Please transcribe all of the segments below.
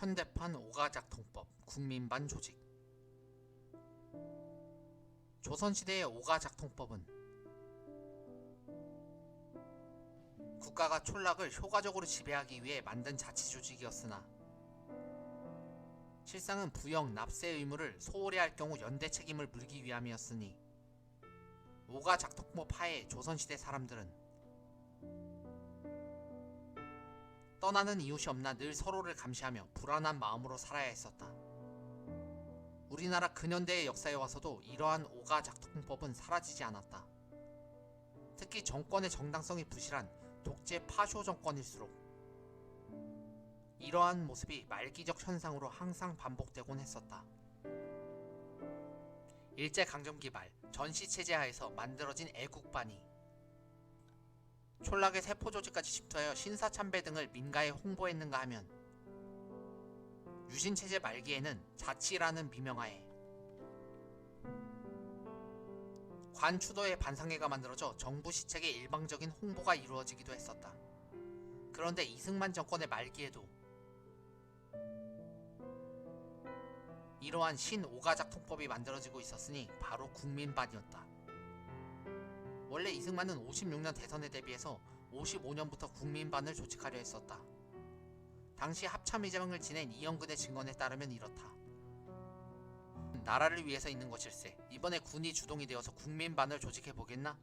현대판 오가작통법 국민반 조직. 조선시대의 오가작통법은 국가가 촌락을 효과적으로 지배하기 위해 만든 자치조직이었으나 실상은 부영 납세 의무를 소홀히 할 경우 연대 책임을 물기 위함이었으니 오가작통법 하에 조선시대 사람들은 떠나는 이웃이 없나 늘 서로를 감시하며 불안한 마음으로 살아야 했었다. 우리나라 근현대의 역사에 와서도 이러한 오가 작통법은 사라지지 않았다. 특히 정권의 정당성이 부실한 독재 파쇼 정권일수록 이러한 모습이 말기적 현상으로 항상 반복되곤 했었다. 일제강점기 말 전시체제 하에서 만들어진 애국반이 촌락의 세포 조직까지 집투하여 신사 참배 등을 민가에 홍보했는가 하면 유신 체제 말기에는 자치라는 미명하에 관추도의 반상회가 만들어져 정부 시책의 일방적인 홍보가 이루어지기도 했었다. 그런데 이승만 정권의 말기에도 이러한 신오가작 통법이 만들어지고 있었으니 바로 국민반이었다. 원래 이승만은 56년 대선에 대비해서 55년부터 국민반을 조직하려 했었다. 당시 합참의장을 지낸 이영근의 증언에 따르면 이렇다. 나라를 위해서 있는 것일세. 이번에 군이 주동이 되어서 국민반을 조직해 보겠나?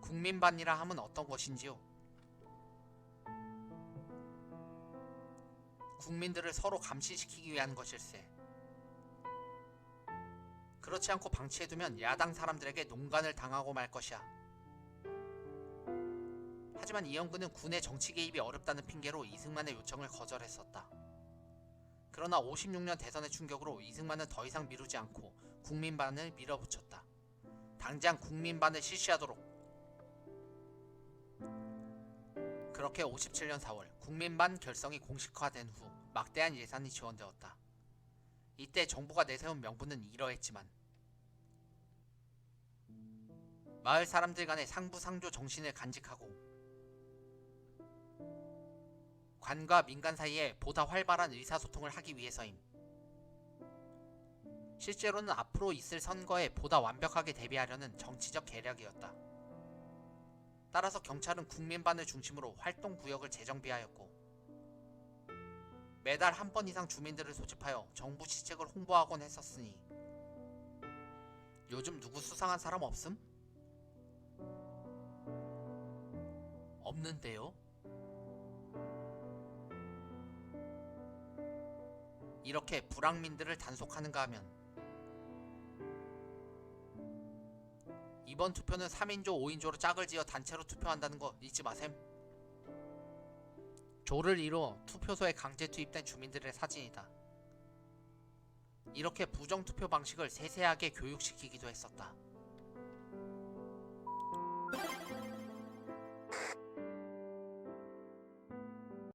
국민반이라 함은 어떤 것인지요? 국민들을 서로 감시시키기 위한 것일세. 그렇지 않고 방치해두면 야당 사람들에게 농간을 당하고 말 것이야. 하지만 이영근은 군의 정치 개입이 어렵다는 핑계로 이승만의 요청을 거절했었다. 그러나 56년 대선의 충격으로 이승만은 더 이상 미루지 않고 국민반을 밀어붙였다. 당장 국민반을 실시하도록. 그렇게 57년 4월 국민반 결성이 공식화된 후 막대한 예산이 지원되었다. 이때 정부가 내세운 명분은 이러했지만 마을 사람들 간의 상부상조 정신을 간직하고 관과 민간 사이에 보다 활발한 의사소통을 하기 위해서임. 실제로는 앞으로 있을 선거에 보다 완벽하게 대비하려는 정치적 계략이었다. 따라서 경찰은 국민반을 중심으로 활동 구역을 재정비하였고 매달 한 번 이상 주민들을 소집하여 정부 시책을 홍보하곤 했었으니 요즘 누구 수상한 사람 없음? 없는데요? 이렇게 불황민들을 단속하는가 하면 이번 투표는 3인조 5인조로 짝을 지어 단체로 투표한다는 거 잊지 마셈. 조를 이뤄 투표소에 강제 투입된 주민들의 사진이다. 이렇게 부정투표 방식을 세세하게 교육시키기도 했었다.